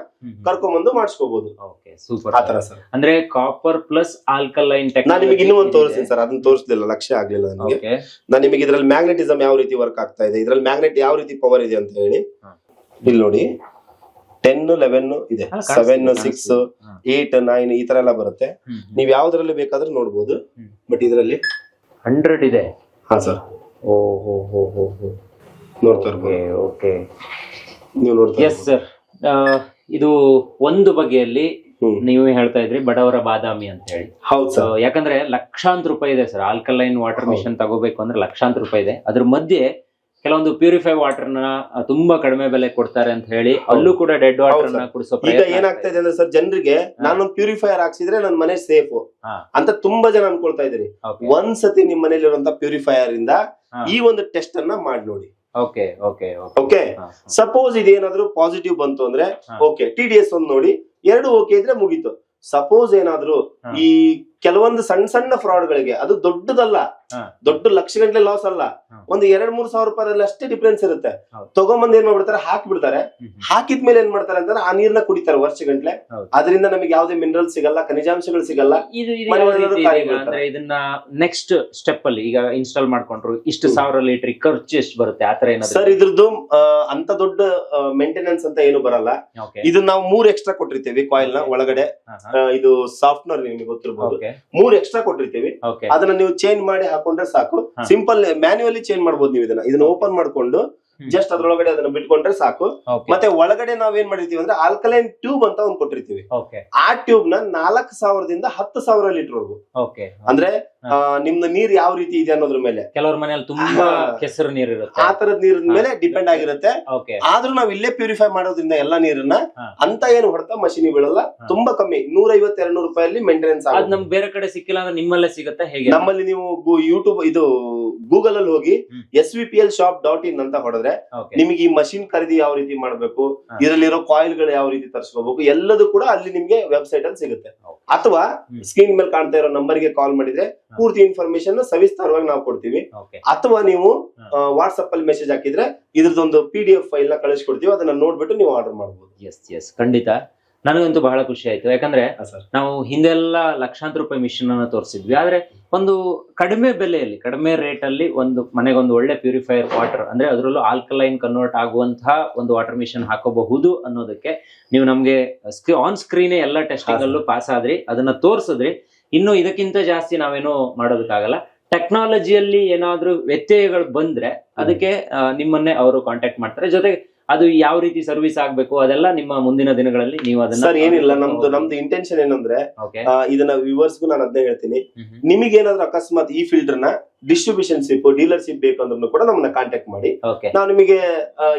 ಕರ್ಕೊಂಡ್ಬಂದು ಮಾಡಿಸ್ಕೋಬಹುದು ಓಕೆ ಸೂಪರ್ ಆತರ ಸರ್ ಅಂದ್ರೆ ಕಾಪರ್ ಪ್ಲಸ್ ಆಲ್ಕಲೈನ್ ನಾನು ನಿಮಗೆ ಇನ್ನೂ ಒಂದು ತೋರಿಸ್ತೀನಿ ಸರ್ ಅದನ್ನ ತೋರಿಸಲಿಲ್ಲ ಲಕ್ಷ್ಯ ಆಗ್ಲಿಲ್ಲ ನನಗೆ. ನಾನು ನಿಮಗೆ ಇದ್ರಲ್ಲಿ ಮ್ಯಾಗ್ನೆಟಿಸಮ್ ಯಾವ ರೀತಿ ವರ್ಕ್ ಆಗ್ತಾ ಇದೆ? ಇದ್ರಲ್ಲಿ ಮ್ಯಾಗ್ನೆಟ್ ಯಾವ ರೀತಿ ಪವರ್ ಇದೆ ಅಂತ ಹೇಳಿ. ಇಲ್ಲಿ ನೋಡಿ ಟೆನ್ ಲೆವೆನ್ ಇದೆ. Seven six. ಏಟ್ ನೈನ್ ಈ ತರ ಎಲ್ಲ ಬರುತ್ತೆ. ನೀವ್ ಯಾವ್ದ್ರಲ್ಲಿ ಬೇಕಾದ್ರೂ ನೋಡ್ಬೋದು. ಬಟ್ ಇದರಲ್ಲಿ ಹಂಡ್ರೆಡ್ ಇದೆ. ಹಾ ಸರ್ ಓ ಹೋ ಹೋ ಹೋ. ನೋಡ್ತಾ ಇರ್ಬೋದು. ಓಕೆ ನೀವು ನೋಡ್ತಾ ಎಸ್ ಸರ್ ಇದು ಒಂದು ಬಗೆಯಲ್ಲಿ ನೀವೇ ಹೇಳ್ತಾ ಇದ್ರಿ ಬಡವರ ಬಾದಾಮಿ ಅಂತ ಹೇಳಿ. ಹೌದು ಸರ್ ಯಾಕಂದ್ರೆ ಲಕ್ಷಾಂತರ ರೂಪಾಯಿ ಇದೆ ಸರ್ ಆಲ್ಕಲೈನ್ ವಾಟರ್ ಮಿಷನ್ ತಗೋಬೇಕು ಅಂದ್ರೆ ಲಕ್ಷಾಂತರ ರೂಪಾಯಿ ಇದೆ. ಅದ್ರ ಮಧ್ಯೆ ಕೆಲವೊಂದು ಪ್ಯೂರಿಫೈ ವಾಟರ್ನ ತುಂಬಾ ಕಡಿಮೆ ಬೆಲೆ ಕೊಡ್ತಾರೆ ಅಂತ ಹೇಳಿ ಅಲ್ಲೂ ಕೂಡ ಡೆಡ್ ವಾಟರ್ನ ಕುಡಿಸೋ ಈಗ ಏನಾಗ್ತಾ ಇದೆ ಅಂದ್ರೆ ಸರ್ ಜನರಿಗೆ ನಾನು ಪ್ಯೂರಿಫೈಯರ್ ಹಾಕ್ಸಿದ್ರೆ ನನ್ನ ಮನೆ ಸೇಫ್ ಅಂತ ತುಂಬಾ ಜನ ಅನ್ಕೊಳ್ತಾ ಇದ್ರಿ ಒಂದ್ಸತಿ ಒಂದ್ ಸತಿ ನಿಮ್ ಮನೇಲಿರುವಂತ ಪ್ಯೂರಿಫೈಯರ್ ಇಂದ ಈ ಒಂದು ಟೆಸ್ಟ್ ಅನ್ನ ಮಾಡಿ ನೋಡಿ. Okay okay okay. ಸಪೋಸ್ ಇದೇನಾದ್ರೂ ಪಾಸಿಟಿವ್ ಬಂತು ಅಂದ್ರೆ ಓಕೆ ಟಿ ಡಿ ಎಸ್ ಒಂದ್ ನೋಡಿ ಎರಡು ಓಕೆ ಇದ್ರೆ ಮುಗೀತು. ಸಪೋಸ್ ಏನಾದ್ರೂ ಈ ಕೆಲವೊಂದು ಸಣ್ಣ ಸಣ್ಣ ಫ್ರಾಡ್ ಗಳಿಗೆ ಅದು ದೊಡ್ಡದಲ್ಲ ದೊಡ್ಡ ಲಕ್ಷ ಗಂಟೆ ಲಾಸ್ ಅಲ್ಲ. ಒಂದು ಎರಡ್ ಮೂರ್ ಸಾವಿರ ರೂಪಾಯಿ ಅಷ್ಟೇ ಡಿಫ್ರೆನ್ಸ್ ಇರುತ್ತೆ. ತಗೊಂಬಂದ್ ಏನ್ ಮಾಡ್ಬಿಡ್ತಾರೆ? ಹಾಕ್ಬಿಡ್ತಾರೆ. ಹಾಕಿದ್ಮೇಲೆ ಏನ್ ಮಾಡ್ತಾರೆ ಅಂದ್ರೆ ಆ ನೀರ್ನ ಕುಡಿತಾರೆ ವರ್ಷ ಗಂಟ್ಲೆ ಅದರಿಂದ ನಮಗೆ ಯಾವ್ದೇ ಮಿನರಲ್ ಸಿಗಲ್ಲ ಖನಿಜಾಂಶಗಳು ಸಿಗಲ್ಲ. ಇದನ್ನ ನೆಕ್ಸ್ಟ್ ಸ್ಟೆಪ್ ಅಲ್ಲಿ ಈಗ ಇನ್ಸ್ಟಾಲ್ ಮಾಡ್ಕೊಂಡ್ರು ಇಷ್ಟು ಸಾವಿರ ಲೀಟರ್ ಖರ್ಚು ಎಷ್ಟು ಬರುತ್ತೆ? ಆತರ ಏನಾದ್ರು ಸರ್ ಇದ್ರದ್ದು ಆ, ಅಂತ ದೊಡ್ಡ ಮೇಂಟೆನೆನ್ಸ್ ಅಂತ ಏನು ಬರಲ್ಲ. ಇದನ್ನ ಇದು ನಾವು ಮೂರ್ ಎಕ್ಸ್ಟ್ರಾ ಕೊಟ್ಟಿರ್ತೀವಿ ಕಾಯಿಲ್ನ ಒಳಗಡೆ. ಆ, ಇದು ಸಾಫ್ಟ್ವೇರ್ ನಿಮಗೆ ಗೊತ್ತಿರ್ಬೋದು. ಓಕೆ ಮೂರ್ ಎಕ್ಸ್ಟ್ರಾ ಕೊಟ್ಟಿರ್ತೀವಿ. ಅದನ್ನ ನೀವು ಚೇಂಜ್ ಮಾಡಿ ಹಾಕೊಂಡ್ರೆ ಸಾಕು. ಸಿಂಪಲ್ ಮ್ಯಾನ್ಯುವಲಿ ಚೇಂಜ್ ಮಾಡಬಹುದು ನೀವು ಇದನ್ನ. ಇದನ್ನ ಓಪನ್ ಮಾಡ್ಕೊಂಡು. ಜಸ್ಟ್ ಅದ್ರೊಳಗಡೆ ಅದನ್ನ ಬಿಟ್ಕೊಂಡ್ರೆ ಸಾಕು. ಮತ್ತೆ ಒಳಗಡೆ ನಾವ್ ಏನ್ ಮಾಡಿರ್ತೀವಿ ಅಂದ್ರೆ ಆಲ್ಕಲೈನ್ ಟ್ಯೂಬ್ ಅಂತ ಒಂದ್ ಕೊಟ್ಟಿರ್ತೀವಿ. ಆ ಟ್ಯೂಬ್ನ ನಾಲ್ಕು ಸಾವಿರದಿಂದ ಹತ್ತು ಸಾವಿರ ಲೀಟರ್ ವರ್ಗು ಅಂದ್ರೆ ನಿಮ್ದ ನೀರ್ ಯಾವ ರೀತಿ ಇದೆ ಅನ್ನೋದ್ರ ಮೇಲೆ. ಕೆಲವ್ರ ಮನೇಲಿ ತುಂಬಾ. ಕೆಸರು ನೀರ್ ಇರುತ್ತೆ. ಆ ತರದ ನೀರಿನ ಮೇಲೆ ಡಿಪೆಂಡ್ ಆಗಿರುತ್ತೆ. ಆದ್ರೂ ನಾವ್ ಇಲ್ಲೇ ಪ್ಯೂರಿಫೈ ಮಾಡೋದ್ರಿಂದ ಎಲ್ಲಾ ನೀರನ್ನ ಅಂತ ಏನು ಹೊಡೆತ ಮಷೀನ್ ಬೀಳಲ್ಲ. ತುಂಬಾ ಕಮ್ಮಿ ನೂರ ಐವತ್ ಎರಡ್ ನೂರು ರೂಪಾಯಲ್ಲಿ ಮೇಂಟೆನೆನ್ಸ್ ನಮ್ಗೆ ಬೇರೆ ಕಡೆ ಸಿಕ್ಕಿಲ್ಲ ಅಂದ್ರೆ ನಿಮ್ಮಲ್ಲೇ ಸಿಗುತ್ತೆ ಹೇಗೆ? ನಮ್ಮಲ್ಲಿ ನೀವು ಯೂಟ್ಯೂಬ್ ಇದು ಗೂಗಲ್ ಅಲ್ಲಿ ಹೋಗಿ. S V P L shop dot in ಅಂತ ಹೊಡೆದ್ರೆ ನಿಮ್ಗೆ ಈ ಮಷಿನ್ ಖರೀದಿ ಯಾವ ರೀತಿ ಮಾಡಬೇಕು. ಇದರಲ್ಲಿರೋ ಕಾಯಿಲ್ಗಳು ಯಾವ ರೀತಿ ತರಿಸ್ಕೋಬೇಕು ಎಲ್ಲದೂ ಕೂಡ ಅಲ್ಲಿ ನಿಮ್ಗೆ ವೆಬ್ಸೈಟ್ ಅಲ್ಲಿ ಸಿಗುತ್ತೆ. ಅಥವಾ ಸ್ಕ್ರೀನ್ ಮೇಲೆ ಕಾಣ್ತಾ ಇರೋ ನಂಬರ್ಗೆ ಕಾಲ್ ಮಾಡಿದ್ರೆ ಪೂರ್ತಿ ಇನ್ಫಾರ್ಮೇಶನ್ ಸವಿಸ್ತಾರವಾಗಿ ನಾವು ಕೊಡ್ತೀವಿ. ಅಥವಾ ನೀವು. ವಾಟ್ಸ್ಆಪ್ ಅಲ್ಲಿ ಮೆಸೇಜ್ ಹಾಕಿದ್ರೆ ಇದ್ರದೊಂದು ಪಿ ಡಿ ಎಫ್ ಫೈಲ್ನ ಕಳಿಸ್ಕೊಡ್ತೀವಿ ಅದನ್ನ ನೋಡ್ಬಿಟ್ಟು ನೀವು ಆರ್ಡರ್ ಮಾಡಬಹುದು ಎಸ್ ಎಸ್ ಖಂಡಿತ. ನನಗಂತೂ ಬಹಳ ಖುಷಿ ಆಯ್ತು. ಯಾಕಂದ್ರೆ ನಾವು ಹಿಂದೆಲ್ಲ ಲಕ್ಷಾಂತರ ರೂಪಾಯಿ ಮಿಷನ್ ಅನ್ನ ತೋರಿಸಿದ್ವಿ. ಆದ್ರೆ ಒಂದು ಕಡಿಮೆ ಬೆಲೆಯಲ್ಲಿ ಕಡಿಮೆ ರೇಟ್ ಅಲ್ಲಿ ಒಂದು ಮನೆಗೊಂದು ಒಳ್ಳೆ ಪ್ಯೂರಿಫೈಯರ್ ವಾಟರ್ ಅಂದ್ರೆ ಅದರಲ್ಲೂ ಆಲ್ಕಲೈನ್ ಕನ್ವರ್ಟ್ ಆಗುವಂತಹ ಒಂದು ವಾಟರ್ ಮಿಷನ್ ಹಾಕೋಬಹುದು ಅನ್ನೋದಕ್ಕೆ ನೀವು ನಮ್ಗೆ ಆನ್ ಸ್ಕ್ರೀನ್ ಎಲ್ಲ ಟೆಸ್ಟಿಂಗ್ ಅಲ್ಲೂ ಪಾಸ್ ಆದ್ರಿ. ಅದನ್ನ ತೋರಿಸಿದ್ರಿ. ಇನ್ನು ಇದಕ್ಕಿಂತ ಜಾಸ್ತಿ ನಾವೇನು ಮಾಡೋದಕ್ಕಾಗಲ್ಲ. ಟೆಕ್ನಾಲಜಿಯಲ್ಲಿ ಏನಾದ್ರೂ ವ್ಯತ್ಯಯಗಳು ಬಂದ್ರೆ ಅದಕ್ಕೆ ನಿಮ್ಮನ್ನೇ ಅವರು ಕಾಂಟ್ಯಾಕ್ಟ್ ಮಾಡ್ತಾರೆ. ಜೊತೆಗೆ ಅದು ಯಾವ ರೀತಿ ಸರ್ವಿಸ್ ಆಗ್ಬೇಕು ಅದೆಲ್ಲ ನಿಮ್ಮ ಮುಂದಿನ ದಿನಗಳಲ್ಲಿ ನೀವು ಅದನ್ನ ಸರ್ ಏನಿಲ್ಲ ನಮ್ದು ನಮ್ದು ಇಂಟೆನ್ಷನ್ ಏನಂದ್ರೆ ಇದನ್ನ ವ್ಯೂವರ್ಸ್ಗೂ ನಾನು ಅದನ್ನೇ ಹೇಳ್ತೀನಿ. ನಿಮಗೇನಾದ್ರೂ ಅಕಸ್ಮಾತ್ ಈ ಫಿಲ್ಟರ್ ನ ಡಿಸ್ಟ್ರಿಬ್ಯೂಷನ್ ಶಿಪ್ ಡೀಲರ್ಶಿಪ್ ಬೇಕಂದ್ರೂ ಕೂಡ ನಮ್ಮನ್ನ ಕಾಂಟ್ಯಾಕ್ಟ್ ಮಾಡಿ. ನಾವು ನಿಮಗೆ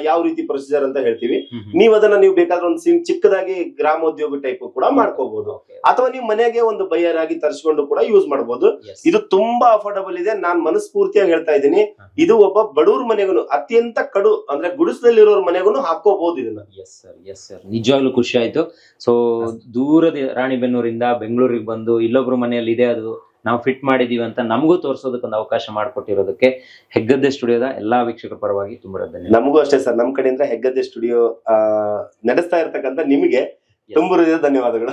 ಯಾವ ರೀತಿ ಪ್ರೊಸೀಜರ್ ಅಂತ ಹೇಳ್ತೀವಿ. ನೀವು ಅದನ್ನ ನೀವು ಬೇಕಾದ್ರೆ ಒಂದು ಚಿಕ್ಕದಾಗಿ ಗ್ರಾಮೋದ್ಯೋಗ ಟೈಪ್ ಕೂಡ ಮಾಡ್ಕೋಬಹುದು ಅಥವಾ ನೀವು ಮನೆಗೆ ಒಂದು ಬೈಯರ್ ಆಗಿ ತರಿಸಿಕೊಂಡು ಕೂಡ ಯೂಸ್ ಮಾಡಬಹುದು ಇದು ತುಂಬಾ ಅಫೋರ್ಡಬಲ್ ಇದೆ. ನಾನ್ ಮನಸ್ಫೂರ್ತಿಯಾಗಿ ಹೇಳ್ತಾ ಇದ್ದೀನಿ. ಇದು ಒಬ್ಬ ಬಡವ್ರ ಮನೆಗೂ ಅತ್ಯಂತ ಕಡು ಅಂದ್ರೆ ಗುಡಿಸದಲ್ಲಿರೋರ್ ಮನೆಗೂ ಹಾಕೋಬಹುದು ಇದನ್ನ. ಎಸ್ ಸರ್ ಎಸ್ ಸರ್ ನಿಜವಾಗ್ಲೂ ಖುಷಿ ಆಯ್ತು. ಸೊ ದೂರದ ರಾಣಿಬೆನ್ನೂರಿಂದ ಬೆಂಗಳೂರಿಗೆ ಬಂದು ಇಲ್ಲೊಬ್ರು ಮನೆಯಲ್ಲಿ ಇದೆ ಅದು ನಾವು ಫಿಟ್ ಮಾಡಿದೀವಿ ಅಂತ ನಮಗೂ ತೋರಿಸೋದಕ್ಕೊಂದು ಅವಕಾಶ ಮಾಡಿಕೊಟ್ಟಿರೋದಕ್ಕೆ ಹೆಗ್ಗದ್ದೆ ಸ್ಟುಡಿಯೋದ ಎಲ್ಲಾ ವೀಕ್ಷಕರ ಪರವಾಗಿ ತುಂಬಾ ಧನ್ಯವಾದ. ನಮಗೂ ಅಷ್ಟೇ ಸರ್. ನಮ್ಮ ಕಡೆಯಿಂದ ಹೆಗ್ಗದ್ದೆ ಸ್ಟುಡಿಯೋ ನಡೆಸ್ತಾ ಇರ್ತಕ್ಕಂಥ ನಿಮಗೆ ತುಂಬ ಧನ್ಯವಾದಗಳು.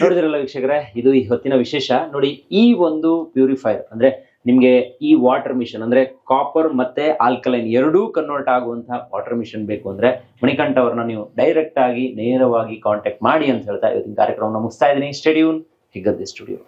ನೋಡಿದ್ರಲ್ಲ ವೀಕ್ಷಕರೇ ಇದು ಈ ಹೊತ್ತಿನ ವಿಶೇಷ. ನೋಡಿ ಈ ಒಂದು ಪ್ಯೂರಿಫೈರ್ ಅಂದ್ರೆ ನಿಮ್ಗೆ ಈ ವಾಟರ್ ಮಿಷನ್ ಅಂದ್ರೆ ಕಾಪರ್ ಮತ್ತೆ ಆಲ್ಕಲೈನ್ ಎರಡೂ ಕನ್ವರ್ಟ್ ಆಗುವಂತಹ ವಾಟರ್ ಮಿಷನ್ ಬೇಕು ಅಂದ್ರೆ ಮಣಿಕಂಠ ಅವ್ರನ್ನ ನೀವು ಡೈರೆಕ್ಟ್ ಆಗಿ ನೇರವಾಗಿ ಕಾಂಟ್ಯಾಕ್ಟ್ ಮಾಡಿ ಅಂತ ಹೇಳ್ತಾ ಇವತ್ತಿನ ಕಾರ್ಯಕ್ರಮವನ್ನು ಮುಗಿಸ್ತಾ ಇದ್ದೀನಿ. ಸ್ಟೇಡಿಯೂನ್ ಹಿಗ್ಗದ್ದೆ ಸ್ಟುಡಿಯೋ